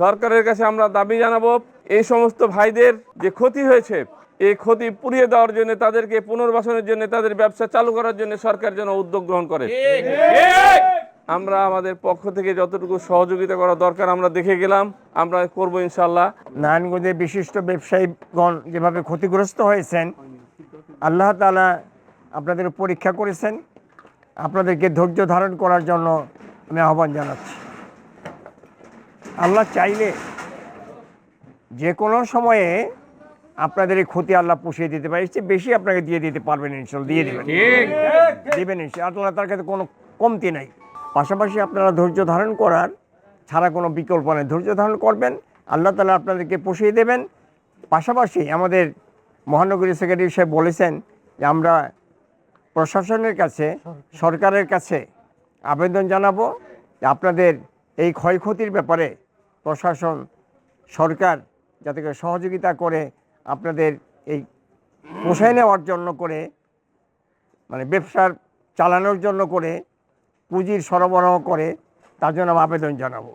সরকারের কাছে আমরা দাবি জানাব, এই সমস্ত ভাইদের যে ক্ষতি হয়েছে, এই ক্ষতি পুড়িয়ে দেওয়ার জন্য, তাদেরকে পুনর্বাসনের জন্য, তাদের ব্যবসা চালু করার জন্য সরকার যেন উদ্যোগ গ্রহণ করে। আমরা আমাদের পক্ষ থেকে যতটুকু সহযোগিতা করা দরকার আমরা দেখে গেলাম আমরা করব ইনশাল্লাহ নারায়ণগঞ্জের বিশিষ্ট ব্যবসায়ীগণ যেভাবে ক্ষতিগ্রস্ত হয়েছেন আল্লাহ তাআলা আপনাদের পরীক্ষা করেছেন। আপনাদেরকে ধৈর্য ধারণ করার জন্য আমি আহ্বান জানাচ্ছি। আল্লাহ চাইলে যে কোনো সময়ে আপনাদের এই ক্ষতি আল্লাহ পুষিয়ে দিতে পারে চেয়ে বেশি আপনাকে দিয়ে দিতে পারবেন ইনশাল দিয়ে দেবেন। দেবেন ইনশাল আল্লাহ তার কাছে কোনো কমতি নাই। পাশাপাশি আপনারা ধৈর্য ধারণ করার ছাড়া কোনো বিকল্প নেই। ধৈর্য ধারণ করবেন, আল্লাহ তালা আপনাদেরকে পুষিয়ে দেবেন। পাশাপাশি আমাদের মহানগরী সেক্রেটারি সাহেব বলেছেন যে আমরা প্রশাসনের কাছে, সরকারের কাছে আবেদন জানাব যে আপনাদের এই ক্ষয়ক্ষতির ব্যাপারে প্রশাসন, সরকার যাতে করে সহযোগিতা করে আপনাদের এই পোষায় নেওয়ার জন্য করে মানে ব্যবসার চালানোর জন্য করে পুঁজির সরবরাহ করে, তার জন্য আবেদন জানাব।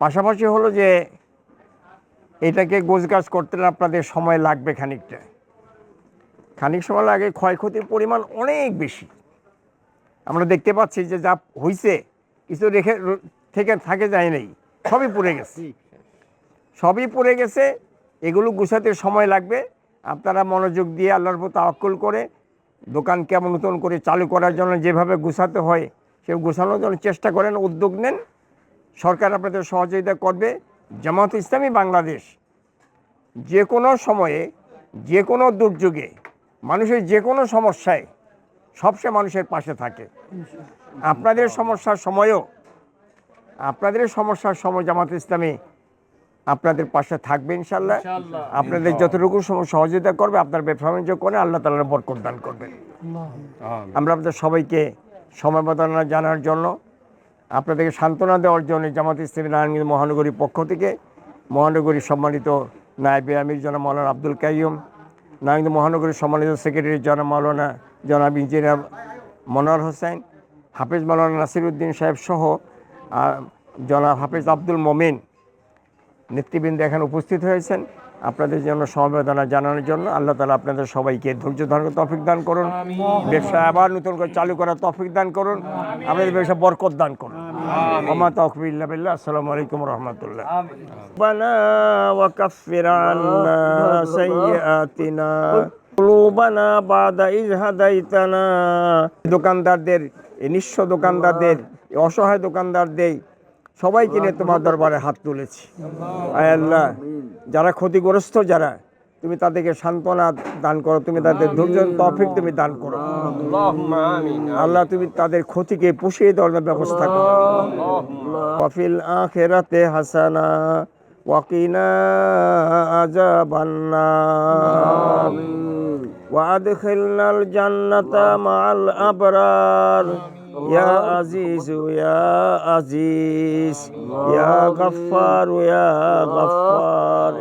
পাশাপাশি হলো যে, এটাকে গোছগাছ করতে আপনাদের সময় লাগবে খানিকটা। খানিক সময় লাগে, ক্ষয়ক্ষতির পরিমাণ অনেক বেশি। আমরা দেখতে পাচ্ছি যে যা হইছে, কিছু রেখে থেকে থাকে যায় নাই, সবই পড়ে গেছে। সবই পড়ে গেছে, এগুলো গুছাতে সময় লাগবে। আপনারা মনোযোগ দিয়ে আল্লাহর উপর তাওয়াক্কুল করে দোকান কেমন নতুন করে চালু করার জন্য যেভাবে গুছাতে হয় সে গুছানোর জন্য চেষ্টা করেন, উদ্যোগ নেন। সরকার আপনাদের সহযোগিতা করবে। জামাত ইসলামী বাংলাদেশ যে কোনো সময়ে, যে কোনো দুর্যোগে, মানুষের যে কোনো সমস্যায় সবসময় মানুষের পাশে থাকে। আপনাদের সমস্যার সময়ও, আপনাদের সমস্যার সময় জামাত ইসলামী আপনাদের পাশে থাকবে ইনশাল্লাহ আপনাদের যতটুকু সহযোগিতা করবে আপনার ব্যবসা করে আল্লাহ তালার বরকত দান করবেন। আমরা আপনাদের সবাইকে সমবেদনা জানার জন্য আপনাদেরকে সান্ত্বনা দেওয়ার জন্য জামাত ইসলামী নারায়ণগঞ্জ মহানগরীর পক্ষ থেকে মহানগরীর সম্মানিত নায়েবে আমির জনাব মৌলানা আব্দুল কাইয়ুম নারায়ণগঞ্জ মহানগরীর সম্মানিত সেক্রেটারি জনাব মৌলানা জনাব ইঞ্জিনিয়ার মনোয়ার হোসেন হাফেজ মৌলানা নাসিরুদ্দিন সাহেব সহ জনাব হাফেজ আব্দুল মমিন নেতৃবৃন্দ এখানে উপস্থিত হয়েছেন। আপনাদের জন্য সমবেদনা জানানোর জন্য আল্লাহ তালা আপনাদের সবাইকে ধৈর্য ধারণ তফিক দান করুন। ব্যবসা আবার নতুন করে চালু করার তফিক দান করুন। আমাদের ব্যবসা বরকত দান করুন। ওমা তকবিল্লা আসসালামু আলাইকুম রহমতুল্লাহ। বানা সাইয়াতিনা বাদা দোকানদারদের নিঃস্ব দোকানদারদের অসহায় দোকানদারদের সবাইকে নিয়ে তোমার দরবারে হাত তুলেছি। আয় আল্লাহ যারা ক্ষতিগ্রস্ত যারা তুমি তাদেরকে সান্ত্বনা দান করো তুমি তাদের ধৈর্য তফিক তুমি দান করো। আল্লাহ তুমি তাদের ক্ষতিকে পুষিয়ে দেওয়ার ব্যবস্থা করো। ওয়াফিল আখিরাতে হাসানা ওয়াকিনা আযাবান্নার وأدخلنا الجنة مع الأبرار. يا عزيز يا عزيز يا غفار يا غفار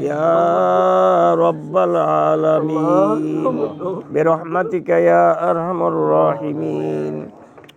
يا رب العالمين. برحمتك يا أرحم الراحمين.